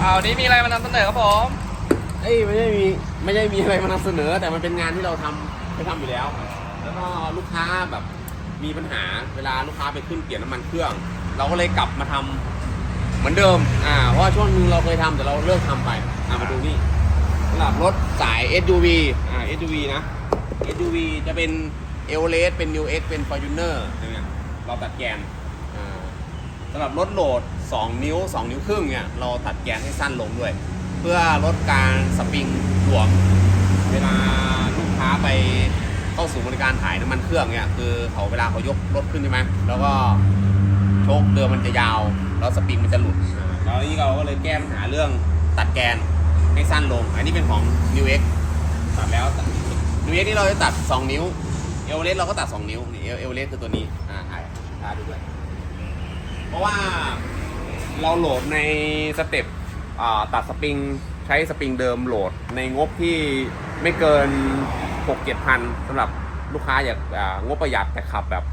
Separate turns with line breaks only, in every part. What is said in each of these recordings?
อาวันนี้มีอะไรมานำเสนอครับผม
เอ้ยไม่ได้มีไม่ได้มีอะไรมานำเสนอ แต่มันเป็นงานที่เราทำไปทำอยู่แล้ว แล้วก็ลูกค้าแบบมีปัญหาเวลาลูกค้าไปขึ้นเปลี่ยนน้ำมันเครื่อง เราก็เลยกลับมาทำเหมือนเดิมอ่าเพราะว่าช่วงนึงเราเคยทำแต่เราเลิกทำไปอ่ามาดูนี่สำหรับรถสาย SUV อ่า SUV นะ SUV จะเป็น e v e r e s t เป็น New X เป็น Fortuner อย่างเงี้ยเราตัดแกน สำหรับรถโหลด 2 นิ้ว 2 นิ้วครึ่งเนี่ยเราตัดแกนให้สั้นลงด้วย เพื่อลดการสปริงหลวม เวลาลูกค้าไปเข้าสู่บริการถ่ายน้ำมันเครื่องเนี่ยคือเขาเวลาเขายกรถขึ้นใช่ไหมแล้วก็โชคเดิมมันจะยาว แล้วสปริงมันจะหลุดอ่าแล้วนี่เราก็เลยแก้ปัญหาเรื่องตัดแกนให้สั้นลง อันนี้เป็นของ New X ตัดแล้วตัด New X นี่เราจะตัด 2 นิ้ว เอเวอเรสต์เราก็ตัด 2 นิ้วนี่เอเวอเรสต์คือตัวนี้ อ่าถ่ายดูด้วย เพราะว่าเราโหลดในสเต็ปตัดสปริงใช้สปริงเดิมโหลดในงบที่ไม่เกิน 6 7พันสำหรับลูกค้าอยากงบประหยัดแต่ขับแบบ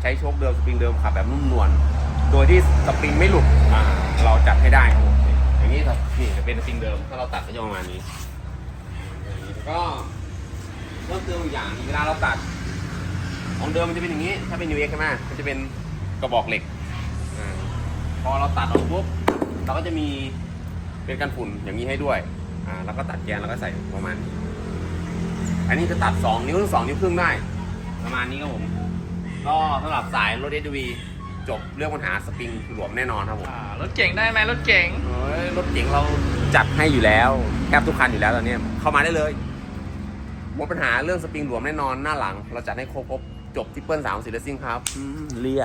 ใช้โชคเดิมสปริงเดิมขับแบบนุ่มนวลโดยที่สปริงไม่หลุดเราจัดให้ได้ครับอย่างนี้ครับนี่จะเป็นสปริงเดิมถ้าเราตัดก็จะประมาณนี้อย่างนี้แล้วก็เพิ่มเติมอีกอย่างเวลาเราตัดของเดิมมันจะเป็นอย่างนี้ ถ้าเป็น UX ใช่ไหมมันจะเป็นกระบอกเหล็ก พอเราตัดออกปุ๊บเราก็จะมีเป็นกันฝุ่นอย่างนี้ให้ด้วยอ่าแล้วก็ตัดแกนแล้วก็ใส่ประมาณนี้อันนี้จะตัด 2 นิ้วหรือ2นิ้วครึ่งได้ ประมาณนี้ครับผมก็สำหรับสายรถ SUV จบเรื่องปัญหาสปริงหลวมแน่นอนครับผม
อ่ารถเก่งได้ไหมรถเก่ง
เฮ้ยรถเก๋งเราจัดให้อยู่แล้วแทบทุกคันอยู่แล้วตอนนี้เข้ามาได้เลยหมดปัญหาเรื่องสปริงหลวมแน่นอนหน้าหลัง เราจัดให้ครบครบจบที่เปิ้ลสามสีเลสซิ่งครับอืมเลีย